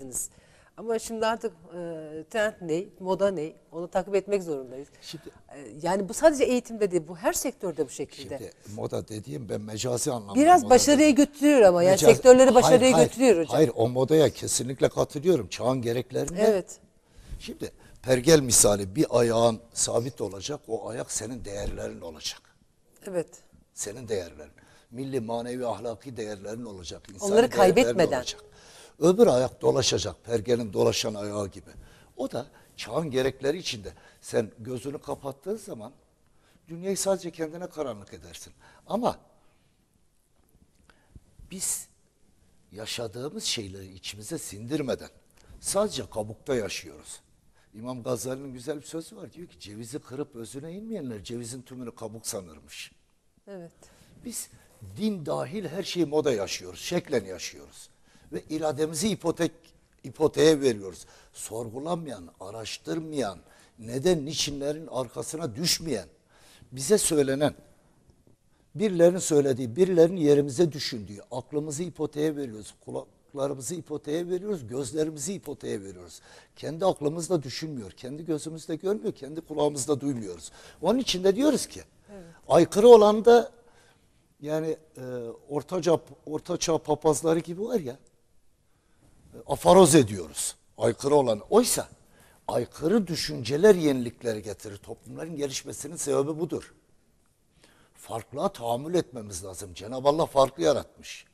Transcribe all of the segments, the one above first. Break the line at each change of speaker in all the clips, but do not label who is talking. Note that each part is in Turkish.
dediniz. Ama şimdi artık e, trend ne, moda ne onu takip etmek zorundayız.
Şimdi-
E, yani bu sadece eğitimde değil bu her sektörde bu şekilde.
Şimdi moda dediğim ben mecazi anlamda
Biraz başarıya götürüyor ama yani sektörleri başarıya
Hayır, hayır,
götürüyor hocam.
Hayır o modaya kesinlikle katılıyorum. Çağın gereklerine.
Evet.
Şimdi pergel misali bir ayağın sabit olacak. O ayak senin değerlerin olacak.
Evet.
Senin değerlerin. Milli, manevi, ahlaki değerlerin olacak. insani
Onları kaybetmeden.
olacak. Öbür ayak dolaşacak. Pergelin dolaşan ayağı gibi. O da çağın gerekleri içinde. Sen gözünü kapattığın zaman dünyayı sadece kendine karanlık edersin. Ama biz yaşadığımız şeyleri içimize sindirmeden sadece kabukta yaşıyoruz. İmam Gazali'nin güzel bir sözü var. Diyor ki cevizi kırıp özüne inmeyenler cevizin tümünü kabuk sanırmış.
Evet.
Biz din dahil her şeyi moda yaşıyoruz, şeklen yaşıyoruz. Ve irademizi ipotek, ipoteğe veriyoruz. Sorgulanmayan, araştırmayan, neden, niçinlerin arkasına düşmeyen, bize söylenen, birilerinin söylediği, birilerinin yerimize düşündüğü, aklımızı ipoteğe veriyoruz, kulaklarımızı ipoteğe veriyoruz, gözlerimizi ipoteğe veriyoruz. Kendi aklımızla düşünmüyor, kendi gözümüzle görmüyor, kendi kulağımızla duymuyoruz. Onun için de diyoruz ki, aykırı olan da yani e, ortaca ortaçağ papazları gibi var ya afaroz ediyoruz aykırı olan. Oysa aykırı düşünceler yenilikleri getirir. Toplumların gelişmesinin sebebi budur. Farklılığa tahammül etmemiz lazım. Cenab-ı Allah farklı yaratmış.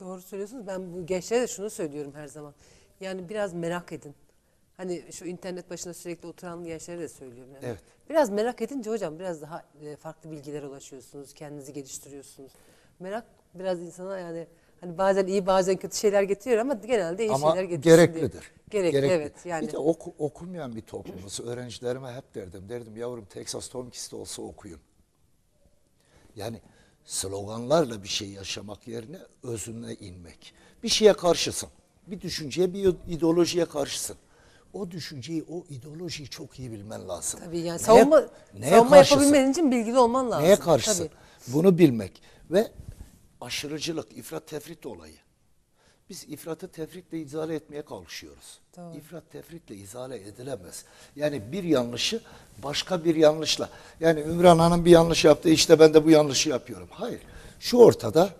Doğru söylüyorsunuz. Ben bu gençlere de şunu söylüyorum her zaman. Yani biraz merak edin. Hani şu internet başında sürekli oturan gençlere de söylüyorum. Yani.
Evet.
Biraz merak edince hocam biraz daha e, farklı bilgilere ulaşıyorsunuz. Kendinizi geliştiriyorsunuz. Merak biraz insana yani hani bazen iyi bazen kötü şeyler getiriyor ama genelde iyi
Ama
şeyler getiriyor.
gereklidir.
Gerekli,
Gerekli.
evet. Yani
Bir de oku- okumayan bir toplumuz. Öğrencilerime hep derdim. Derdim yavrum Texas Tomkis'te olsa okuyun. Yani sloganlarla bir şey yaşamak yerine özüne inmek. Bir şeye karşısın. Bir düşünceye, bir ideolojiye karşısın. O düşünceyi, o ideolojiyi çok iyi bilmen lazım.
tabii yani
Neye-
savunma,
neye
savunma yapabilmen için bilgili olman lazım.
Neye karşısın?
Tabii.
Bunu bilmek ve aşırıcılık, ifrat tefrit olayı. Biz ifratı tefritle izale etmeye kalkışıyoruz.
Doğru.
İfrat tefritle izale edilemez. Yani bir yanlışı başka bir yanlışla. Yani Ümran Hanım bir yanlış yaptı işte ben de bu yanlışı yapıyorum. Hayır. Şu ortada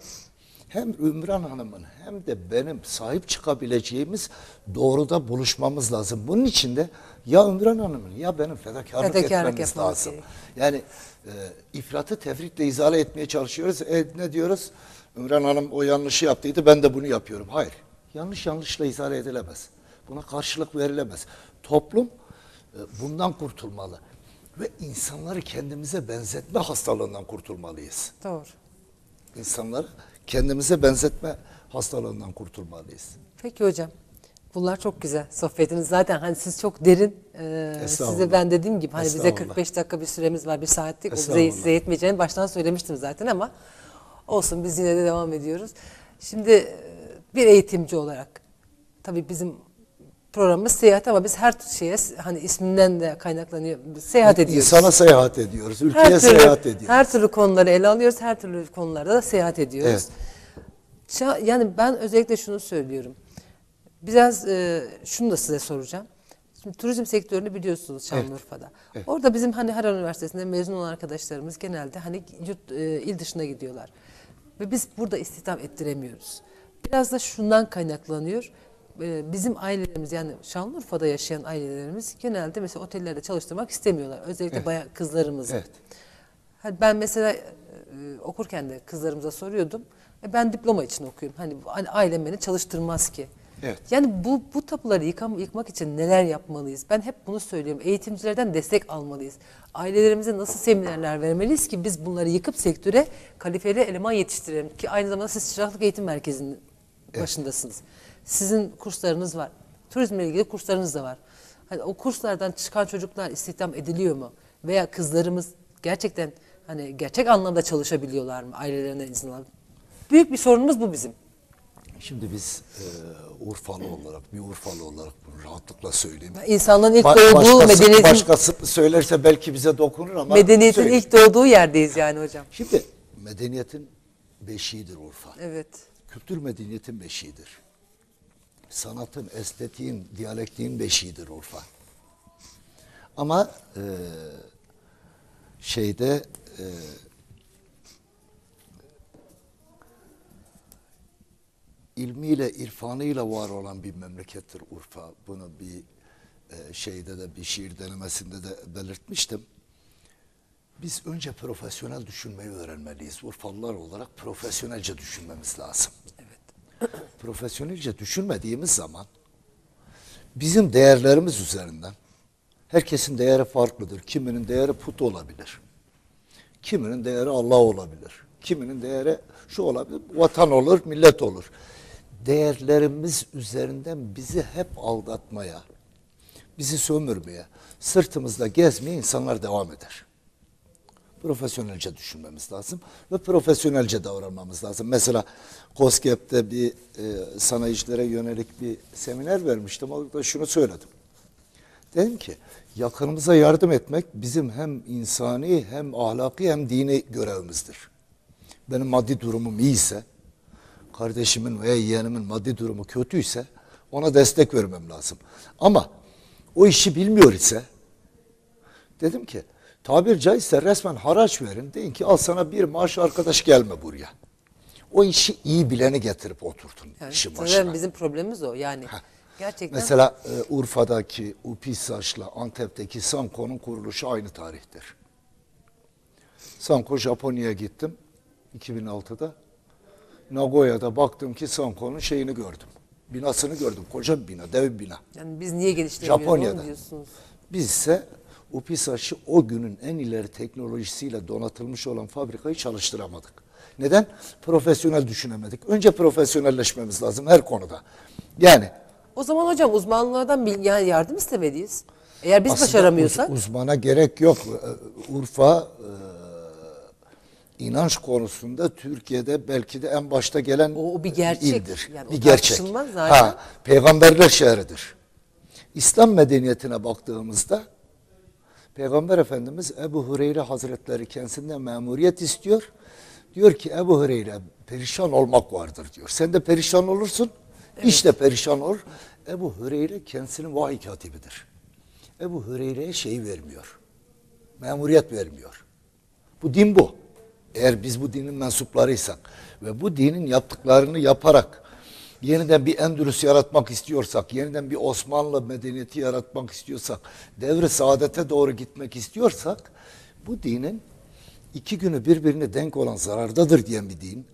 hem Ümran Hanım'ın hem de benim sahip çıkabileceğimiz doğruda buluşmamız lazım. Bunun için de ya Ümran Hanım'ın ya benim fedakarlık,
Fedakarlık
etmemiz lazım.
gerek.
Yani e, ifratı tefritle izale etmeye çalışıyoruz. E, ne diyoruz? Ümran Hanım o yanlışı yaptıydı ben de bunu yapıyorum. Hayır. Yanlış yanlışla izale edilemez. Buna karşılık verilemez. Toplum e, bundan kurtulmalı. Ve insanları kendimize benzetme hastalığından kurtulmalıyız.
Doğru.
İnsanları kendimize benzetme hastalığından kurtulmalıyız.
Peki hocam. Bunlar çok güzel. Sohbetiniz zaten hani siz çok derin. E, size ben dediğim gibi hani bize
Estağfurullah.
45 dakika bir süremiz var, bir saatlik. O bize, size yetmeyeceğini baştan söylemiştim zaten ama olsun biz yine de devam ediyoruz. Şimdi e, bir eğitimci olarak tabii bizim programımız seyahat ama biz her şeye hani isminden de kaynaklanıyor. Seyahat ediyoruz.
İnsana seyahat ediyoruz. Ülkeye
her türlü,
seyahat ediyoruz.
her türlü konuları ele alıyoruz. Her türlü konularda da seyahat ediyoruz.
Evet.
Yani ben özellikle şunu söylüyorum. Biraz e, şunu da size soracağım. Şimdi turizm sektörünü biliyorsunuz Şanlıurfa'da.
Evet.
Orada bizim hani Harran Üniversitesi'nde mezun olan arkadaşlarımız genelde hani yurt, e, il dışına gidiyorlar. Ve biz burada istihdam ettiremiyoruz. Biraz da şundan kaynaklanıyor. E, bizim ailelerimiz yani Şanlıurfa'da yaşayan ailelerimiz genelde mesela otellerde çalıştırmak istemiyorlar. Özellikle
Evet.
bayağı kızlarımızı.
Evet.
Hani ben mesela e, okurken de kızlarımıza soruyordum. E, ben diploma için okuyorum. Hani, hani ailem beni çalıştırmaz ki.
Evet.
Yani bu bu tapuları yıkam, yıkmak için neler yapmalıyız? Ben hep bunu söylüyorum. Eğitimcilerden destek almalıyız. Ailelerimize nasıl seminerler vermeliyiz ki biz bunları yıkıp sektöre kalifeli eleman yetiştirelim ki aynı zamanda siz çıraklık eğitim merkezinin başındasınız. Sizin kurslarınız var. Turizmle ilgili kurslarınız da var. Hani o kurslardan çıkan çocuklar istihdam ediliyor mu? Veya kızlarımız gerçekten hani gerçek anlamda çalışabiliyorlar mı ailelerine izin alıp? Büyük bir sorunumuz bu bizim.
Şimdi biz e, Urfalı olarak, bir Urfalı olarak bunu rahatlıkla söyleyeyim.
İnsanlığın ilk
Ba-
doğduğu
başkası,
medeniyetin,
başkası söylerse belki bize dokunur ama
medeniyetin
söyleyeyim.
ilk doğduğu yerdeyiz yani hocam.
Şimdi medeniyetin beşiğidir Urfa.
Evet.
Kültür medeniyetin beşiğidir. Sanatın, estetiğin, diyalektiğin beşiğidir Urfa. Ama e, şeyde e, ilmiyle, irfanıyla var olan bir memlekettir Urfa. Bunu bir e, şeyde de bir şiir denemesinde de belirtmiştim. Biz önce profesyonel düşünmeyi öğrenmeliyiz. Urfalılar olarak profesyonelce düşünmemiz lazım. Profesyonelce düşünmediğimiz zaman bizim değerlerimiz üzerinden herkesin değeri farklıdır. Kiminin değeri put olabilir. Kiminin değeri Allah olabilir. Kiminin değeri şu olabilir, vatan olur, millet olur. Değerlerimiz üzerinden bizi hep aldatmaya, bizi sömürmeye, sırtımızda gezmeye insanlar devam eder. Profesyonelce düşünmemiz lazım ve profesyonelce davranmamız lazım. Mesela COSGAP'te bir e, sanayicilere yönelik bir seminer vermiştim. Orada şunu söyledim. Dedim ki yakınımıza yardım etmek bizim hem insani hem ahlaki hem dini görevimizdir. Benim maddi durumum iyiyse, kardeşimin veya yeğenimin maddi durumu kötüyse ona destek vermem lazım. Ama o işi bilmiyor ise dedim ki tabir caizse resmen haraç verin. Deyin ki al sana bir maaş arkadaş gelme buraya. O işi iyi bileni getirip oturtun
Yani
işin başına.
bizim problemimiz o. Yani gerçekten
Mesela e, Urfa'daki UPİSAŞ'la Antep'teki Sanko'nun kuruluşu aynı tarihtir. Sanko Japonya'ya gittim 2006'da. Nagoya'da baktım ki Sanko'nun şeyini gördüm. Binasını gördüm. Koca bir bina, dev bir bina.
yani biz niye geliştiremiyoruz
Japonya'da.
diyorsunuz.
Biz ise UPİSAŞ'ı o günün en ileri teknolojisiyle donatılmış olan fabrikayı çalıştıramadık. Neden? Profesyonel düşünemedik. Önce profesyonelleşmemiz lazım her konuda. Yani
O zaman hocam uzmanlardan yani yardım istemeliyiz. Eğer biz
Aslında
başaramıyorsak
uz- uzmana gerek yok. Ee, Urfa e, inanç konusunda Türkiye'de belki de en başta gelen
O- o bir gerçek.
ildir.
Yani
bir gerçek.
zaten.
Ha, peygamberler şehridir. İslam medeniyetine baktığımızda Peygamber Efendimiz Ebu Hureyre Hazretleri kendisinden memuriyet istiyor. Diyor ki Ebu Hureyre perişan olmak vardır diyor. Sen de perişan olursun, iş de perişan olur. Ebu Hureyre kendisinin vahiy katibidir. Ebu Hureyre'ye şey vermiyor. Memuriyet vermiyor. Bu din bu. Eğer biz bu dinin mensuplarıysak ve bu dinin yaptıklarını yaparak yeniden bir Endülüs yaratmak istiyorsak, yeniden bir Osmanlı medeniyeti yaratmak istiyorsak, devri saadete doğru gitmek istiyorsak bu dinin iki günü birbirine denk olan zarardadır diyen bir din,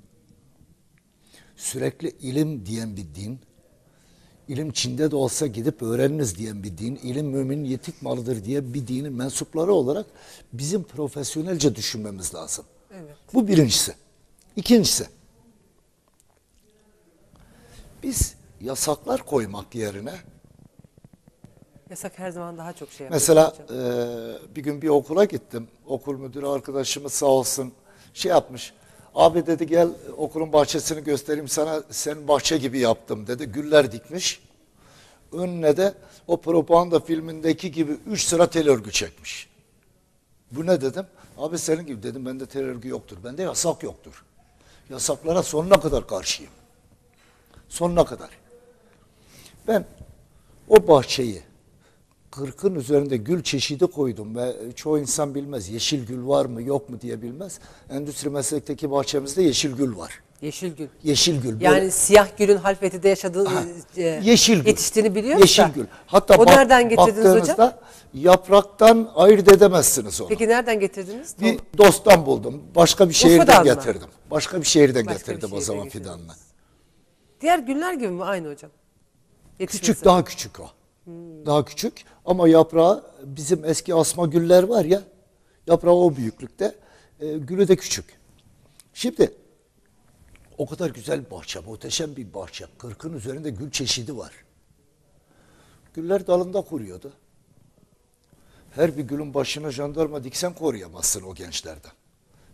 sürekli ilim diyen bir din, ilim Çin'de de olsa gidip öğreniniz diyen bir din, ilim müminin yetik malıdır diye bir dinin mensupları olarak bizim profesyonelce düşünmemiz lazım.
Evet.
Bu birincisi. İkincisi, biz yasaklar koymak yerine
yasak her zaman daha çok şey yapıyor.
Mesela e, bir gün bir okula gittim. Okul müdürü arkadaşımız sağ olsun şey yapmış. Abi dedi gel okulun bahçesini göstereyim sana senin bahçe gibi yaptım dedi. Güller dikmiş. Önüne de o propaganda filmindeki gibi üç sıra tel örgü çekmiş. Bu ne dedim? Abi senin gibi dedim bende tel örgü yoktur. Bende yasak yoktur. Yasaklara sonuna kadar karşıyım. Sonuna kadar. Ben o bahçeyi kırkın üzerinde gül çeşidi koydum ve çoğu insan bilmez yeşil gül var mı yok mu diye bilmez. Endüstri meslekteki bahçemizde yeşil gül var.
Yeşil gül.
Yeşil gül.
Yani
böyle-
siyah gülün halfetide yaşadığı e,
yeşil gül.
yetiştiğini biliyoruz
Yeşil
da.
gül. Hatta
o
bak-
nereden getirdiniz hocam?
yapraktan ayırt edemezsiniz onu.
Peki nereden getirdiniz?
Bir dosttan buldum. Başka bir şehirden
Urfa'dan mı?
getirdim. Başka bir şehirden
Başka bir
getirdim o
şehirden
zaman
getirdiniz.
fidanını.
Diğer güller gibi mi aynı hocam? Yetişmesi.
Küçük daha küçük o. Daha küçük ama yaprağı bizim eski asma güller var ya yaprağı o büyüklükte e, gülü de küçük. Şimdi o kadar güzel bahçe, muhteşem bir bahçe. Kırkın üzerinde gül çeşidi var. Güller dalında kuruyordu. Her bir gülün başına jandarma diksen koruyamazsın o gençlerden.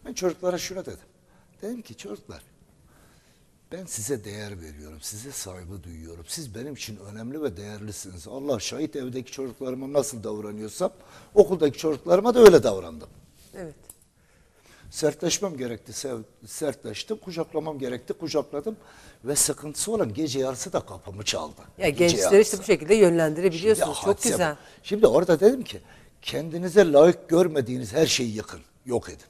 Ben çocuklara şuna dedim. Dedim ki çocuklar ben size değer veriyorum, size saygı duyuyorum. Siz benim için önemli ve değerlisiniz. Allah şahit evdeki çocuklarıma nasıl davranıyorsam okuldaki çocuklarıma da öyle davrandım.
Evet.
Sertleşmem gerekti, sertleştim. Kucaklamam gerekti, kucakladım. Ve sıkıntısı olan gece yarısı da kapımı çaldı.
Ya
Gece
gençleri
yarısı.
işte bu şekilde yönlendirebiliyorsunuz.
Şimdi
Çok güzel.
Şimdi orada dedim ki kendinize layık görmediğiniz her şeyi yıkın, yok edin.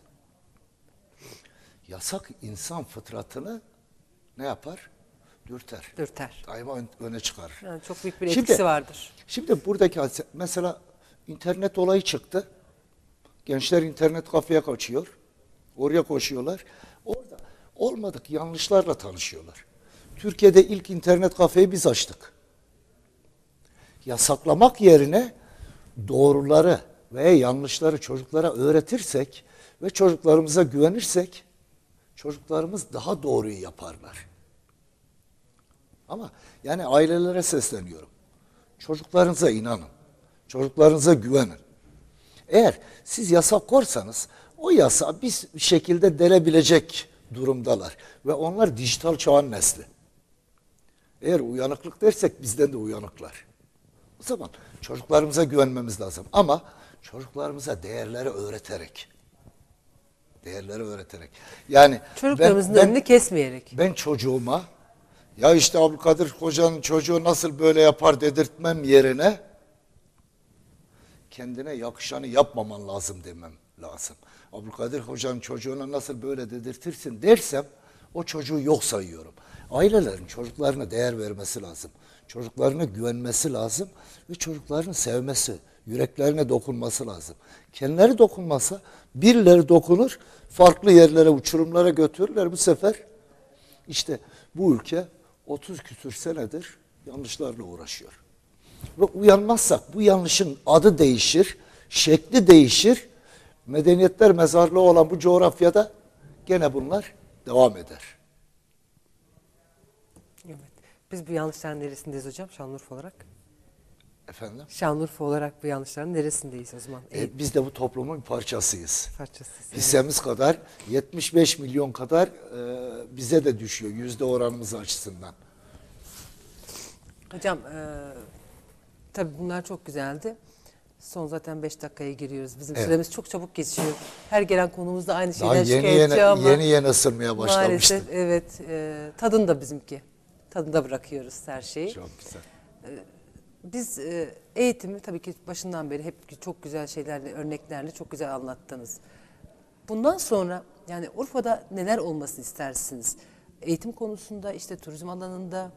Yasak insan fıtratını ne yapar? Dürter.
Dürter.
Daima ön- öne çıkarır.
Yani çok büyük bir
Şimdi-
etkisi vardır.
Şimdi buradaki mesela internet olayı çıktı. Gençler internet kafeye kaçıyor. Oraya koşuyorlar. Orada olmadık yanlışlarla tanışıyorlar. Türkiye'de ilk internet kafeyi biz açtık. Yasaklamak yerine doğruları veya yanlışları çocuklara öğretirsek ve çocuklarımıza güvenirsek çocuklarımız daha doğruyu yaparlar. Ama yani ailelere sesleniyorum. Çocuklarınıza inanın. Çocuklarınıza güvenin. Eğer siz yasak korsanız o yasa bir şekilde delebilecek durumdalar. Ve onlar dijital çağın nesli. Eğer uyanıklık dersek bizden de uyanıklar. O zaman çocuklarımıza güvenmemiz lazım. Ama çocuklarımıza değerleri öğreterek. Değerleri öğreterek. Yani
Çocuklarımızın
ben- ben-
önünü kesmeyerek.
ben çocuğuma ya işte Abdülkadir Hoca'nın çocuğu nasıl böyle yapar dedirtmem yerine kendine yakışanı yapmaman lazım demem lazım. Abdülkadir Hoca'nın çocuğuna nasıl böyle dedirtirsin dersem o çocuğu yok sayıyorum. Ailelerin çocuklarına değer vermesi lazım. Çocuklarına güvenmesi lazım ve çocuklarını sevmesi, yüreklerine dokunması lazım. Kendileri dokunmasa birileri dokunur, farklı yerlere, uçurumlara götürürler bu sefer. İşte bu ülke 30 küsür senedir yanlışlarla uğraşıyor. Ve uyanmazsak bu yanlışın adı değişir, şekli değişir. Medeniyetler mezarlığı olan bu coğrafyada gene bunlar devam eder.
Evet. Biz bu yanlışların neresindeyiz hocam Şanlıurfa olarak?
Efendim?
Şanlıurfa olarak bu yanlışların neresindeyiz o zaman?
E,
E,
biz de bu toplumun bir parçasıyız.
parçası.
Hissemiz kadar 75 milyon kadar e, bize de düşüyor yüzde oranımız açısından.
Hocam e, tabii bunlar çok güzeldi. Son zaten 5 dakikaya giriyoruz. Bizim
Evet.
süremiz çok çabuk geçiyor. Her gelen konumuzda aynı
Daha
şeyden
yeni yeni,
ama
yeni yeni ısınmaya başlamıştık.
maalesef evet e, tadını da bizimki. Tadında bırakıyoruz her şeyi.
Çok güzel.
Biz e, eğitimi tabii ki başından beri hep çok güzel şeylerle, örneklerle çok güzel anlattınız. Bundan sonra yani Urfa'da neler olmasını istersiniz? Eğitim konusunda işte turizm alanında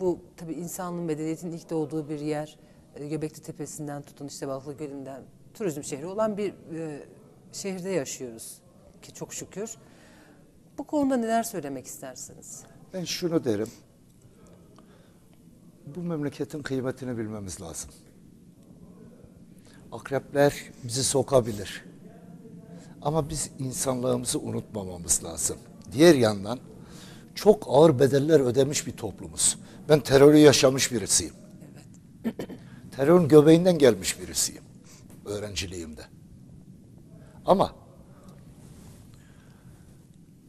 bu tabii insanlığın medeniyetin ilk doğduğu bir yer. E, Göbekli Tepesi'nden tutun işte Balıklı Gölü'nden turizm şehri olan bir e, şehirde yaşıyoruz ki çok şükür. Bu konuda neler söylemek istersiniz?
Ben şunu derim. Bu memleketin kıymetini bilmemiz lazım. Akrepler bizi sokabilir. Ama biz insanlığımızı unutmamamız lazım. Diğer yandan çok ağır bedeller ödemiş bir toplumuz. Ben terörü yaşamış birisiyim. Terörün göbeğinden gelmiş birisiyim. Öğrenciliğimde. Ama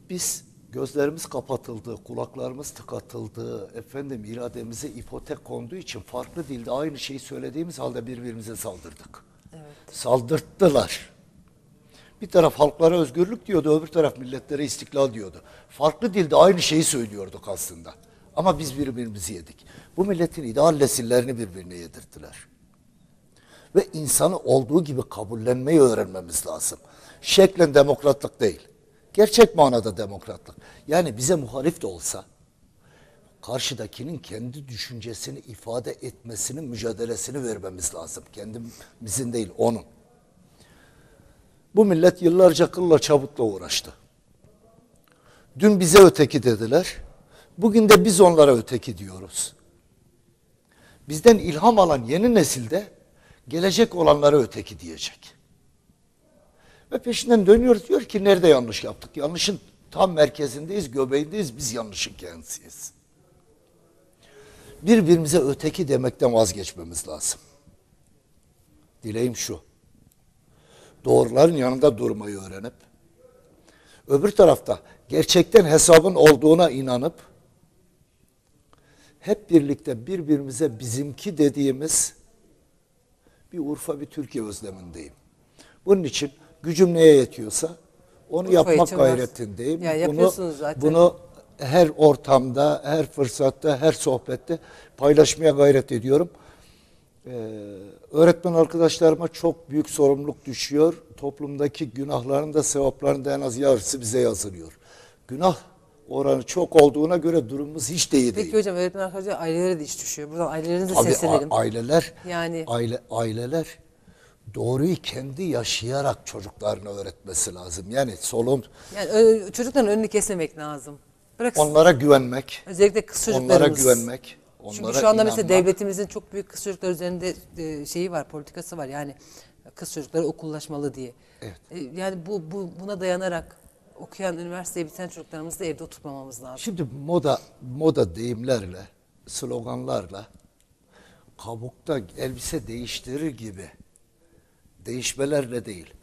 biz gözlerimiz kapatıldı, kulaklarımız tıkatıldı, efendim irademize ipotek konduğu için farklı dilde aynı şeyi söylediğimiz halde birbirimize saldırdık. Saldırttılar. Bir taraf halklara özgürlük diyordu, öbür taraf milletlere istiklal diyordu. Farklı dilde aynı şeyi söylüyorduk aslında. Ama biz birbirimizi yedik. Bu milletin ideal nesillerini birbirine yedirttiler ve insanı olduğu gibi kabullenmeyi öğrenmemiz lazım. Şeklen demokratlık değil. Gerçek manada demokratlık. Yani bize muhalif de olsa karşıdakinin kendi düşüncesini ifade etmesinin mücadelesini vermemiz lazım. Kendimizin değil onun. Bu millet yıllarca kılla çabukla uğraştı. Dün bize öteki dediler. Bugün de biz onlara öteki diyoruz. Bizden ilham alan yeni nesilde gelecek olanlara öteki diyecek. Ve peşinden dönüyoruz diyor ki nerede yanlış yaptık? Yanlışın tam merkezindeyiz, göbeğindeyiz, biz yanlışın kendisiyiz. Birbirimize öteki demekten vazgeçmemiz lazım. Dileğim şu. Doğruların yanında durmayı öğrenip, öbür tarafta gerçekten hesabın olduğuna inanıp, hep birlikte birbirimize bizimki dediğimiz bir Urfa bir Türkiye özlemindeyim. Bunun için gücüm neye yetiyorsa Onu
Urfa
yapmak gayretindeyim.
Ya
bunu,
yapıyorsunuz zaten.
Bunu her ortamda, her fırsatta, her sohbette paylaşmaya gayret ediyorum. Ee, öğretmen arkadaşlarıma çok büyük sorumluluk düşüyor. Toplumdaki günahların da sevapların da en az yarısı bize yazılıyor. Günah oranı çok olduğuna göre durumumuz hiç de iyi değil.
Peki hocam öğretmen arkadaşlar ailelere de iş düşüyor. Buradan ailelerinize
Tabii
seslenelim.
aileler
Yani-
aile aileler doğruyu kendi yaşayarak çocuklarına öğretmesi lazım. Yani solun
Yani çocukların önünü kesmemek lazım. Bırak
onlara güvenmek,
özellikle kız
onlara
çocuklarımız.
güvenmek, onlara
Çünkü şu anda mesela
inanmak.
devletimizin çok büyük kız çocuklar üzerinde e, şeyi var, politikası var. Yani kız çocukları okullaşmalı diye.
Evet.
E, Yani bu, bu buna dayanarak okuyan, üniversiteye biten çocuklarımızı da evde oturtmamamız lazım.
Şimdi moda moda deyimlerle, sloganlarla kabukta elbise değiştirir gibi değişmelerle değil.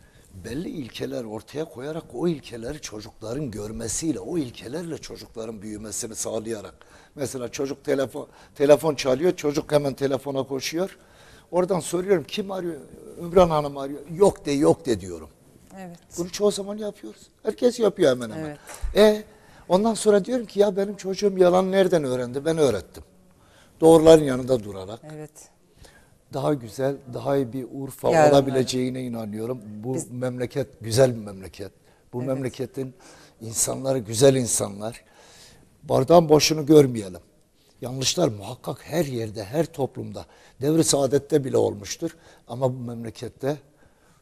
Belli ilkeler ortaya koyarak o ilkeleri çocukların görmesiyle, o ilkelerle çocukların büyümesini sağlayarak. Mesela çocuk telefon telefon çalıyor, çocuk hemen telefona koşuyor. Oradan soruyorum kim arıyor? Ümran Hanım arıyor. Yok de yok de diyorum.
Evet.
Bunu çoğu zaman yapıyoruz. Herkes yapıyor hemen hemen.
Evet.
E ondan sonra diyorum ki ya benim çocuğum yalan nereden öğrendi? Ben öğrettim. Doğruların yanında durarak
Evet.
Daha güzel, daha iyi bir Urfa
Yarınlar.
olabileceğine inanıyorum. Bu memleket güzel bir memleket. Bu memleketin insanları güzel insanlar. Bardağın boşunu görmeyelim. Yanlışlar muhakkak her yerde, her toplumda, devri saadette bile olmuştur. Ama bu memlekette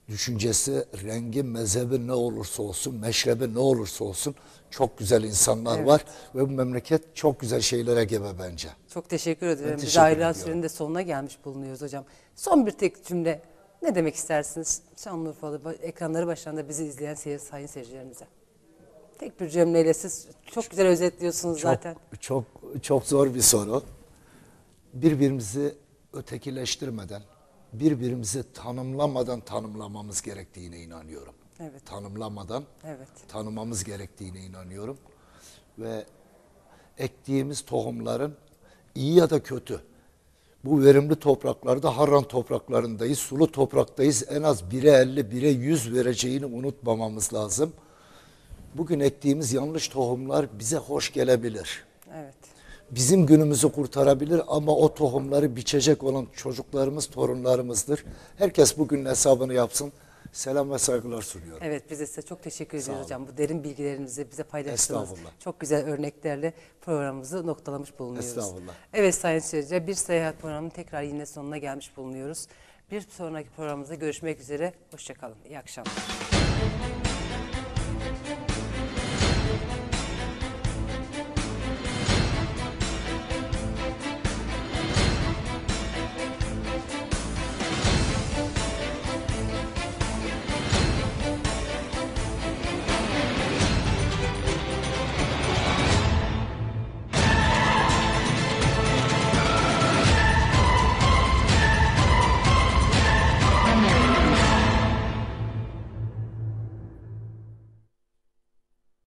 düşüncesi, rengi, mezhebi ne olursa olsun, meşrebi ne olursa olsun çok güzel insanlar var. Ve bu memleket çok güzel şeylere gebe bence.
Çok teşekkür ederim. Biz ayrılan sürenin de sonuna gelmiş bulunuyoruz hocam. Son bir tek cümle. Ne demek istersiniz Şanlıurfalı ekranları başlarında bizi izleyen seyir, sayın seyircilerimize? Tek bir cümleyle siz çok güzel özetliyorsunuz zaten.
Çok, çok çok zor bir soru. Birbirimizi ötekileştirmeden, birbirimizi tanımlamadan tanımlamamız gerektiğine inanıyorum.
Evet.
Tanımlamadan
Evet.
tanımamız gerektiğine inanıyorum. Ve ektiğimiz tohumların iyi ya da kötü. Bu verimli topraklarda harran topraklarındayız, sulu topraktayız. En az 1'e 50, 1'e 100 vereceğini unutmamamız lazım. Bugün ektiğimiz yanlış tohumlar bize hoş gelebilir.
Evet.
Bizim günümüzü kurtarabilir ama o tohumları biçecek olan çocuklarımız, torunlarımızdır. Herkes bugün hesabını yapsın. Selam ve saygılar sunuyorum.
Evet biz de size çok teşekkür ediyoruz hocam. Bu derin bilgilerinizi bize.
Estağfurullah.
Çok güzel örneklerle programımızı noktalamış bulunuyoruz.
Estağfurullah.
Evet sayın seyirciler bir seyahat programının tekrar yine sonuna gelmiş bulunuyoruz. Bir sonraki programımızda görüşmek üzere. Hoşçakalın. İyi akşamlar.